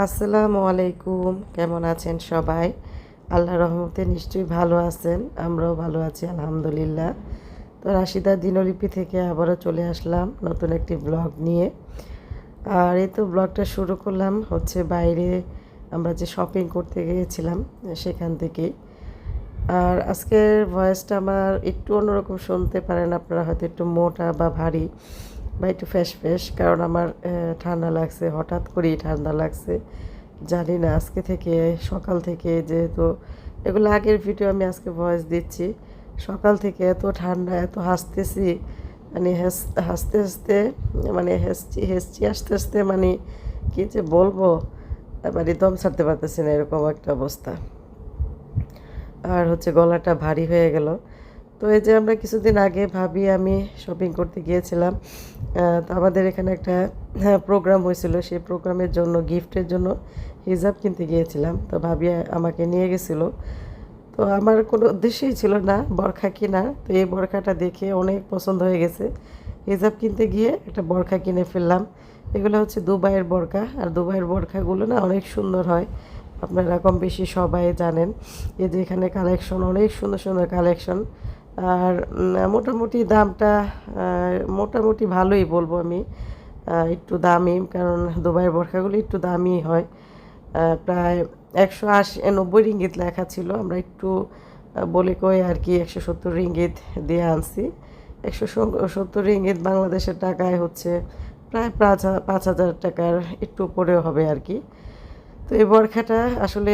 আসসালামু আলাইকুম। কেমন আছেন সবাই? আল্লাহ রহমতে নিশ্চয়ই ভালো আছেন, আমরাও ভালো আছি, আলহামদুলিল্লাহ। তো রাশিদা দিনলিপি থেকে আবারও চলে আসলাম নতুন একটি ব্লগ নিয়ে। আর এই তো ব্লগটা শুরু করলাম হচ্ছে বাইরে আমরা যে শপিং করতে গিয়েছিলাম সেখান থেকেই। আর আজকের ভয়েসটা আমার একটু অন্যরকম শুনতে পারেন, আপনারা হয়তো একটু মোটা বা ভারী। বা একটু ফ্যাশ ফ্যাশ কারণ আমার ঠান্ডা লাগছে, হঠাৎ করেই ঠান্ডা লাগছে। জানি না আজকে থেকে, সকাল থেকে যেহেতু, এগুলো আগের ভিডিও আমি আজকে ভয়েস দিচ্ছি। সকাল থেকে এত ঠান্ডা, এত হাসতেছি মানে হেস- হাসতে হাসতে মানে হেসছি হেসছি আস্তে আস্তে মানে কী যে বলব মানে দম ছাড়তে পারতেছি না, এরকম একটা অবস্থা। আর হচ্ছে গলাটা ভারী হয়ে গেল। তো এই যে আমরা কিছুদিন আগে ভাবি আমি শপিং করতে গিয়েছিলাম তো আমাদের এখানে একটা প্রোগ্রাম হয়েছিল, সেই প্রোগ্রামের জন্য গিফটের জন্য হিজাব কিনতে গিয়েছিলাম। তো ভাবি আমাকে নিয়ে গেছিল। তো আমার কোনো উদ্দেশ্যই ছিল না, বরখা কিনা। তো এই বরখাটা দেখে অনেক পছন্দ হয়ে গেছে। হিজাব কিনতে গিয়ে একটা বরখা কিনে ফেললাম। এগুলো হচ্ছে দুবাইয়ের বরখা। আর দুবাইয়ের বরখাগুলো না অনেক সুন্দর হয়। আপনারা কম বেশি সবাই জানেন। এই যে এখানে কালেকশন অনেক সুন্দর সুন্দর কালেকশন আর মোটামুটি দামটা মোটামুটি ভালোই বলব আমি। একটু দামি, কারণ দুবাইয়ের বরখাগুলো একটু দামি হয়। প্রায় একশো আশি নব্বই রিঙ্গিত লেখা ছিল। আমরা একটু বলে কই আর কি, একশো সত্তর রিঙ্গিত দিয়ে আনছি। একশো সত্তর রিঙ্গিত বাংলাদেশের টাকায় হচ্ছে প্রায় পাঁচ হাজার টাকার একটু উপরেও হবে আর কি। তো এই বরখাটা আসলে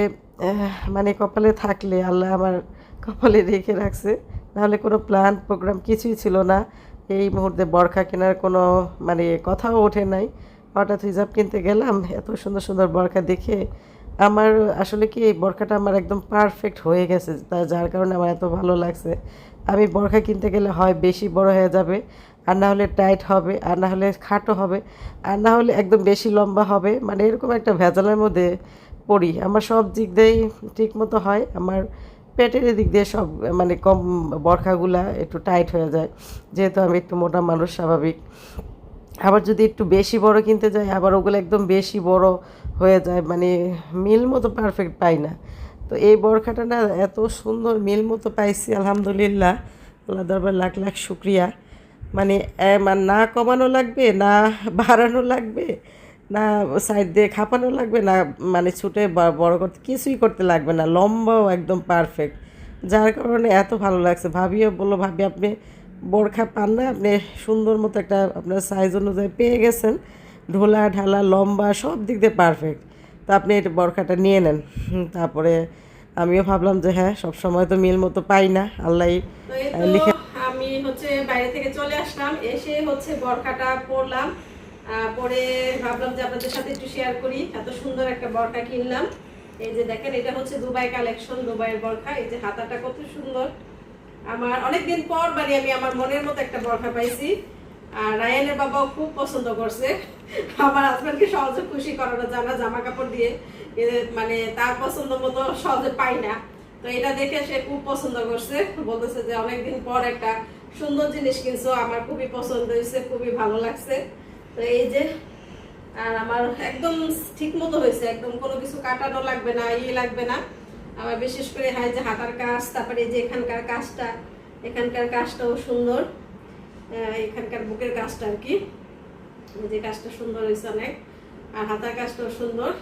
মানে কপালে থাকলে আল্লাহ আমার কপালে রেখে রাখছে। নাহলে কোনো প্ল্যান প্রোগ্রাম কিছুই ছিল না। এই মুহূর্তে বরখা কেনার কোনো মানে কথাও ওঠে নাই। হঠাৎ হিজাব কিনতে গেলাম, এত সুন্দর সুন্দর বরখা দেখে। আমার আসলে কি, এই বরখাটা আমার একদম পারফেক্ট হয়ে গেছে, তা যার কারণে আমার এত ভালো লাগছে। আমি বরখা কিনতে গেলে হয় বেশি বড় হয়ে যাবে, আর না হলে টাইট হবে, আর না হলে খাটো হবে, আর না হলে একদম বেশি লম্বা হবে। মানে এরকম একটা ভেজালের মধ্যে পড়ি। আমার সব দিক দিয়েই ঠিক মতো হয়। আমার পেটের দিক দিয়ে সব মানে কম বরখাগুলা একটু টাইট হয়ে যায়। যেহেতু আমি একটু মোটা মানুষ, স্বাভাবিক। আবার যদি একটু বেশি বড় কিনতে যাই, আবার ওগুলো একদম বেশি বড় হয়ে যায় মানে মিল মতো পারফেক্ট পাই না। তো এই বরখাটা না এত সুন্দর মিল মতো পাইছি, আলহামদুলিল্লাহ। আল্লাহ দরবার লাখ লাখ শুক্রিয়া। মানে মানে না কমানো লাগবে, না বাড়ানো লাগবে না সাইড দিয়ে খাপানো লাগবে না মানে ছুটে বড় করতে কিছুই করতে লাগবে না। লম্বাও একদম পারফেক্ট যার কারণে এত ভালো লাগছে। ভাবিও বলল ভাবি আপনি বোরখা পান না? আপনি সুন্দর মতো একটা আপনার সাইজ অনুযায়ী পেয়ে গেছেন। ঢোলা ঢালা লম্বা সব দিক দিয়ে পারফেক্ট তা আপনি এটা বরখাটা নিয়ে নেন। তারপরে আমিও ভাবলাম যে হ্যাঁ সব সময় তো মিল মতো পাই না। আল্লাহ লিখে আমি হচ্ছে বাইরে থেকে চলে আসলাম। এসে হচ্ছে বরখাটা পরলাম। পরে ভাবলাম যে আপনাদের সাথে একটু শেয়ার করি। এত সুন্দর একটা বরখা কিনলাম। এই যে দেখেন, এটা হচ্ছে দুবাই কালেকশন দুবাইয়ের বরখা। এই যে হাতাটা কত সুন্দর। আমার অনেকদিন পর মানে আমি আমার মনের মতো একটা বরখা পাইছি। আর রায়ানের বাবাও খুব পছন্দ করছে। আমার হাজব্যান্ডকে সহজে খুশি করানো জানা জামা কাপড় দিয়ে। মানে তার পছন্দ মতো সহজে পাই না। তো এটা দেখে সে খুব পছন্দ করছে। বলতেছে যে অনেকদিন পর একটা সুন্দর জিনিস কিনছো। আমার খুবই পছন্দ হয়েছে, খুবই ভালো লাগছে। তো এই যে, আর আমার একদম ঠিক মতো হয়েছে, একদম কোনো কিছু কাটানো লাগবে না ইয়ে লাগবে না। আবার বিশেষ করে হয় যে হাতার কাজ, তারপরে যে এখানকার কাজটা, এখানকার কাজটাও সুন্দর এখানকার বুকের কাজটা আর কি। যে কাজটা সুন্দর হয়েছে অনেক, আর হাতার কাজটাও সুন্দর।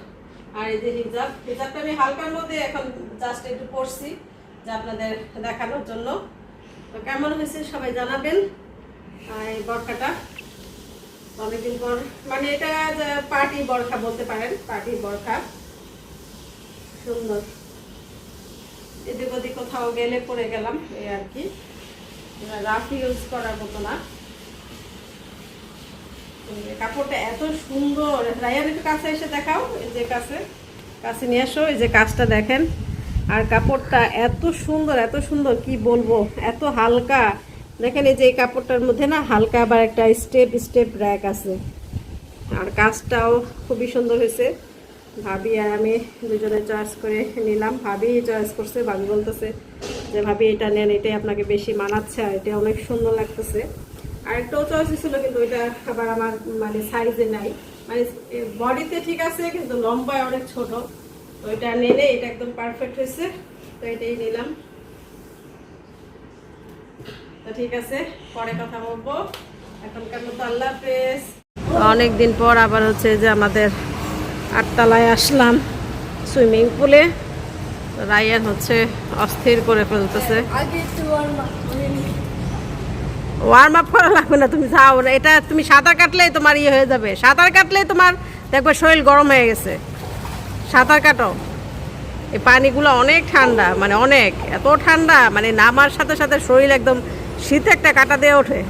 আর এই যে হিজাব হিজাবটা আমি হালকার মধ্যে এখন জাস্ট একটু পরছি যে আপনাদের দেখানোর জন্য। তো কেমন হয়েছে সবাই জানাবেন এই বরখাটা। অনেকদিন পর মানে এটা পার্টি বরখা বলতে পারেন পার্টি বরখা। সুন্দর। এদিক ওদিক কোথাও গেলে পরে গেলাম এই আর কি। রাফ ইউজ করার মতো না। কাপড়টা এত সুন্দর। রায়ার একটু কাছে এসে দেখাও, এই যে কাছে। কাছে নিয়ে আসো এই যে কাজটা দেখেন। আর কাপড়টা এত সুন্দর এত সুন্দর, কি বলব? এত হালকা। দেখেন এই যে এই কাপড়টার মধ্যে না হালকা আবার একটা স্টেপ স্টেপ র্যাক আছে। আর কাজটাও খুবই সুন্দর হয়েছে। ভাবি আর আমি দুজনে চয়েস করে নিলাম। ভাবি চয়েস করছে, ভাবি বলতেছে যে, ভাবি, এটা নেন, এটাই আপনাকে বেশি মানাচ্ছে আর এটা অনেক সুন্দর লাগতেছে। আরেকটাও চয়েস ছিল কিন্তু ওইটা আবার আমার মানে সাইজে নাই। মানে বডিতে ঠিক আছে, কিন্তু লম্বায় অনেক ছোট। তো এটা নিলে এটা একদম পারফেক্ট হয়েছে। তো এটাই নিলাম। তো ঠিক আছে পরে কথা বলব। এখনকার মতো আল্লাহ হাফেজ। অনেক দিন পর আবার হচ্ছে যে আমাদের আটতলায় আসলাম সুইমিং পুলে। রায়ান হচ্ছে অস্থির করে ফেলতেছে। ওয়ার্ম আপ করা লাগবে না তুমি যাও। এটা তুমি সাঁতার কাটলেই তোমার ইয়ে হয়ে যাবে। সাঁতার কাটলেই তোমার দেখবে শরীর গরম হয়ে গেছে। সাঁতার কাটো। এই পানিগুলো অনেক ঠান্ডা মানে অনেক এত ঠান্ডা মানে নামার সাথে সাথে শরীর একদম শীত একটা কাটা দিয়ে ওঠে।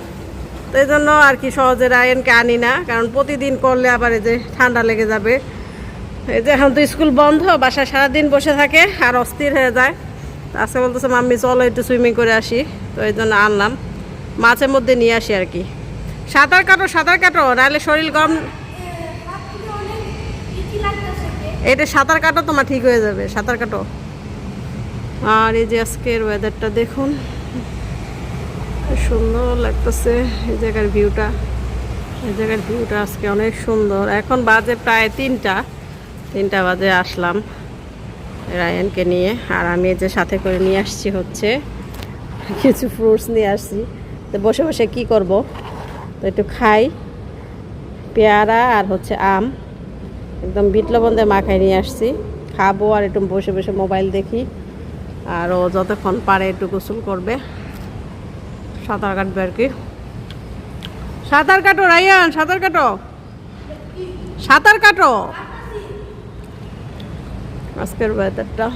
তো এই জন্য আর কি সহজে রায়নকে আনি না, কারণ প্রতিদিন করলে আবার এই যে ঠান্ডা লেগে যাবে। এই যে এখন তো স্কুল বন্ধ, বাসায় সারাদিন বসে থাকে আর অস্থির হয়ে যায়। তো আজকে বলতেছে, মাম্মি, চলো একটু সুইমিং করে আসি। তো এই জন্য আনলাম। মাছের মধ্যে নিয়ে আসি আর কি। সাঁতার কাটো সাঁতার কাটো, নাহলে শরীর গরম এটা সাঁতার কাটো তোমার ঠিক হয়ে যাবে, সাঁতার কাটো। আর এই যে আজকের ওয়েদারটা দেখুন। সুন্দর লাগতেছে এই জায়গার ভিউটা। এই জায়গার ভিউটা আজকে অনেক সুন্দর। এখন বাজে প্রায় তিনটা। তিনটা বাজে আসলাম রায়ানকে নিয়ে। আর আমি যে সাথে করে নিয়ে আসছি হচ্ছে কিছু ফ্রুটস নিয়ে আসছি। তো বসে বসে কি করব? তো একটু খাই। পেয়ারা আর হচ্ছে আম। একদম বিট লবণ দিয়ে মাখায় নিয়ে আসছি। খাব আর একটু বসে বসে মোবাইল দেখি। আর ও যতক্ষণ পারে একটু গোসল করবে। সাঁতার কাটবে আর কি। সাঁতার কাটো, রায়ান, সাঁতার কাটো। সাঁতার কাটো। আজকের ওয়েদারটা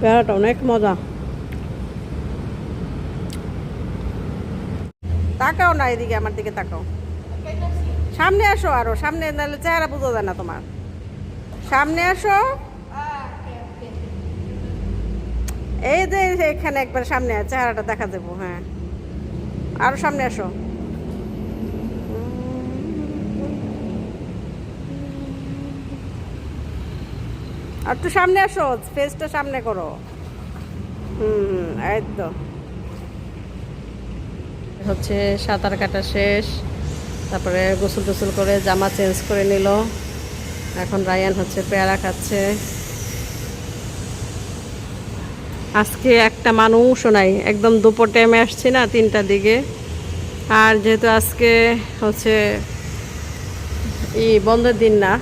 পেয়ারাটা অনেক মজা। তাকাও না এদিকে, আমার দিকে তাকাও। সামনে আসো আরও, সামনে নাহলে চেহারা বোঝা যায় না তোমার। সামনে আসো। এই যে এখানে একবার সামনে চেহারাটা দেখা দেবো হ্যাঁ। আরও সামনে আসো। আর একটু সামনে আসো ফেসটা সামনে করো। হুম হচ্ছে সাঁতার কাটা শেষ, তারপরে গোসল টোসল করে জামা চেঞ্জ করে নিল। এখন রায়ান হচ্ছে পেয়ারা খাচ্ছে। আজকে একটা মানুষও নাই, একদম দুপুর টাইমে আসছি না তিনটার দিকে। আর যেহেতু আজকে হচ্ছে ই বন্ধের দিন না,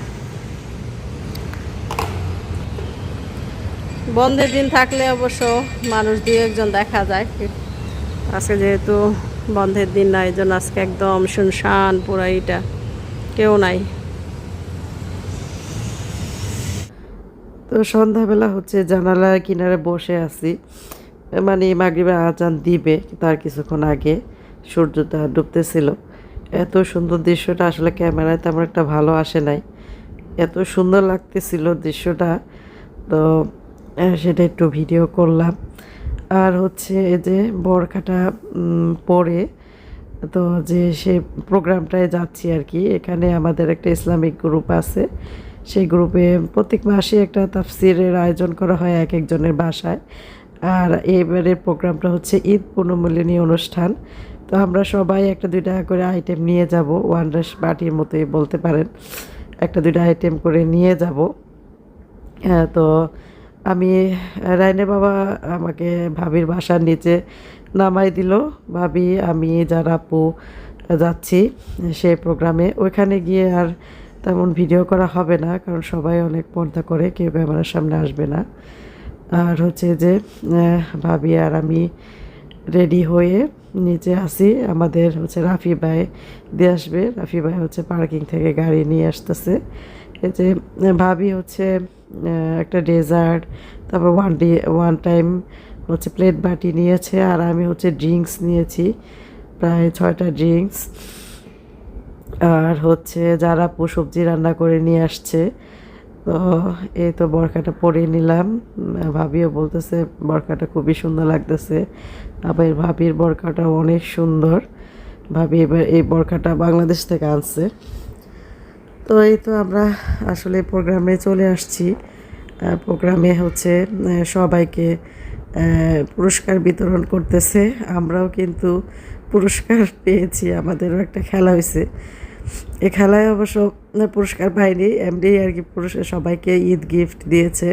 বন্ধের দিন থাকলে অবশ্য মানুষ দুই একজন দেখা যায়। আজকে যেহেতু বন্ধের দিন না, এই জন্য আজকে একদম শুনশান পুরা ইটা কেউ নাই তো সন্ধ্যাবেলা হচ্ছে জানালার কিনারে বসে আছি। মানে মাগরিবের আজান দিবে তার কিছুক্ষণ আগে। সূর্যটা ডুবতেছিল। এত সুন্দর দৃশ্যটা আসলে ক্যামেরায় তেমন একটা ভালো আসে নাই। এত সুন্দর লাগতেছিল দৃশ্যটা। তো সেটা একটু ভিডিও করলাম। আর হচ্ছে এই যে বরখাটা পরে তো যে সে প্রোগ্রামটায় যাচ্ছি আর কি, এখানে আমাদের একটা ইসলামিক গ্রুপ আছে। সেই গ্রুপে প্রত্যেক মাসে একটা তাফসিরের আয়োজন করা হয় এক একজনের বাসায়। আর এবারের প্রোগ্রামটা হচ্ছে ঈদ পুনর্মূল্যনী অনুষ্ঠান। তো আমরা সবাই একটা দুই টাকা করে আইটেম নিয়ে যাব। ওয়ান রাস পার্টির মতোই বলতে পারেন। একটা দুইটা আইটেম করে নিয়ে যাব। তো আমি, রায়নে বাবা আমাকে ভাবির বাসার নিচে নামাই দিল। ভাবি, আমি, যারা আপু যাচ্ছি সেই প্রোগ্রামে। ওইখানে গিয়ে আর তেমন ভিডিও করা হবে না, কারণ সবাই অনেক পর্দা করে, কেউ ক্যামেরার সামনে আসবে না। আর হচ্ছে যে ভাবি আর আমি রেডি হয়ে নিচে আসি আমাদের হচ্ছে রাফি ভাই দিয়ে আসবে। রাফি ভাই হচ্ছে পার্কিং থেকে গাড়ি নিয়ে আসতেছে। এই যে, ভাবি হচ্ছে একটা ডেজার্ট তারপর ওয়ান ডে ওয়ান টাইম হচ্ছে প্লেট বাটি নিয়েছে। আর আমি হচ্ছে ড্রিঙ্কস নিয়েছি, প্রায় ছয়টা ড্রিঙ্কস আর হচ্ছে যারা সবজি রান্না করে নিয়ে আসছে, তো এই তো বরকাটা পরে নিলাম। ভাবিও বলতেছে, বরকাটা খুবই সুন্দর লাগতেছে। আবার ভাবির বরকাটাও অনেক সুন্দর। ভাবি এবার এই বরকাটা বাংলাদেশ থেকে আনছে। তো এই তো আমরা আসলে প্রোগ্রামে চলে আসছি। প্রোগ্রামে হচ্ছে সবাইকে পুরস্কার বিতরণ করতেছে। আমরাও কিন্তু পুরস্কার পেয়েছি, আমাদেরও একটা খেলা হয়েছে। এ খেলায় অবশ্য পুরস্কার পাইনি এমনি আর কি পুরস্কার সবাইকে ঈদ গিফট দিয়েছে।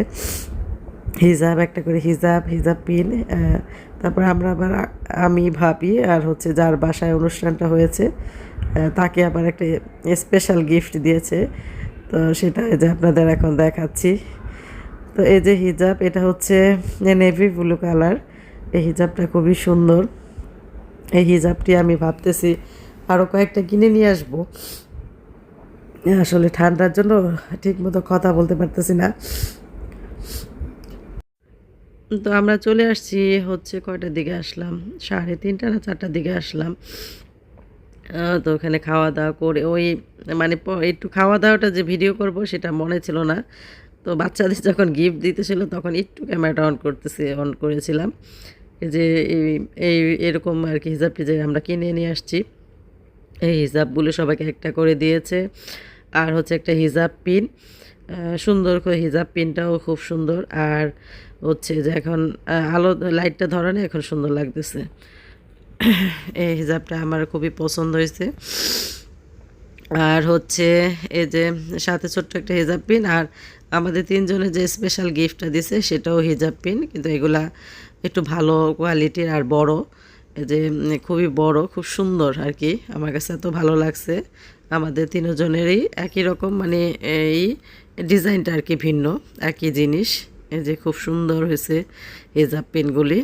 হিজাব, একটা করে হিজাব হিজাব পিন তারপর আমরা আবার আমি, ভাবি আর হচ্ছে যার বাসায় অনুষ্ঠানটা হয়েছে তাকে আবার একটা স্পেশাল গিফট দিয়েছে। তো সেটা যে আপনাদের এখন দেখাচ্ছি। তো এই যে হিজাব, এটা হচ্ছে নেভি ব্লু কালার এই হিজাবটা খুবই সুন্দর। এই হিজাবটি আমি ভাবতেছি আরও কয়েকটা কিনে নিয়ে আসব। আসলে ঠান্ডার জন্য ঠিক মতো কথা বলতে পারতেছি না। তো আমরা চলে আসছি, হচ্ছে কয়টার দিকে আসলাম? সাড়ে তিনটা না চারটার দিকে আসলাম। তো ওখানে খাওয়া দাওয়া করে ওই মানে একটু খাওয়া দাওয়াটা যে ভিডিও করব সেটা মনে ছিল না। তো বাচ্চাদের যখন গিফট দিতেছিল তখন একটু ক্যামেরাটা অন করতেছে অন করেছিলাম। যে এই এরকম আর কি হিসাব যে আমরা কিনে নিয়ে আসছি। এই হিজাবগুলো সবাইকে একটা করে দিয়েছে। আর হচ্ছে একটা হিজাব পিন। সুন্দর করে হিজাব পিনটাও খুব সুন্দর। আর হচ্ছে যে এখন আলো লাইটটা ধরানো এখন সুন্দর লাগতেছে। এই হিজাবটা আমার খুবই পছন্দ হয়েছে। আর হচ্ছে এই যে সাথে ছোট্ট একটা হিজাব পিন। আর আমাদের তিনজনের যে স্পেশাল গিফটটা দিছে, সেটাও হিজাব পিন। কিন্তু এগুলা একটু ভালো কোয়ালিটির আর বড়। যে খুবই বড়, খুব সুন্দর আর কি। আমার কাছে এত ভালো লাগছে। আমাদের তিনজনেরই একই রকম মানে এই ডিজাইনটা আর কি ভিন্ন, একই জিনিস। এই যে, খুব সুন্দর হয়েছে হেজাব পেনগুলি।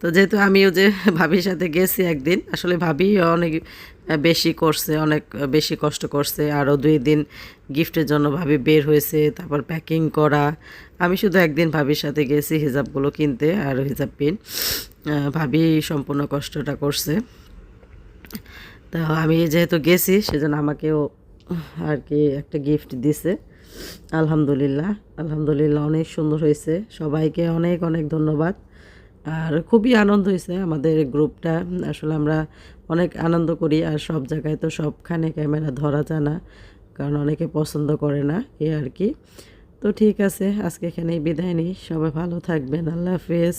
তো যেহেতু আমিও যে ভাবির সাথে গেছি একদিন, আসলে ভাবি অনেক বেশি করছে, অনেক বেশি কষ্ট করছে। আরও দুই দিন গিফটের জন্য ভাবি বের হয়েছে, তারপর প্যাকিং করা। আমি শুধু একদিন ভাবির সাথে গেছি হিজাবগুলো কিনতে আর হিজাব পিন। ভাবি সম্পূর্ণ কষ্টটা করছে। তো আমি যেহেতু গেছি, সেজন্য আমাকেও আর কি একটা গিফট দিছে। আলহামদুলিল্লাহ আলহামদুলিল্লাহ অনেক সুন্দর হয়েছে। সবাইকে অনেক অনেক ধন্যবাদ। আর খুবই আনন্দ হয়েছে আমাদের গ্রুপটা। আসলে আমরা অনেক আনন্দ করি আর সব জায়গায় তো সবখানে ক্যামেরা ধরা যায় না, কারণ অনেকে পছন্দ করে না, এ আর কি। তো ঠিক আছে, আজকে এখানেই বিদায় নিই। সবাই ভালো থাকবেন। আল্লাহ হাফেজ।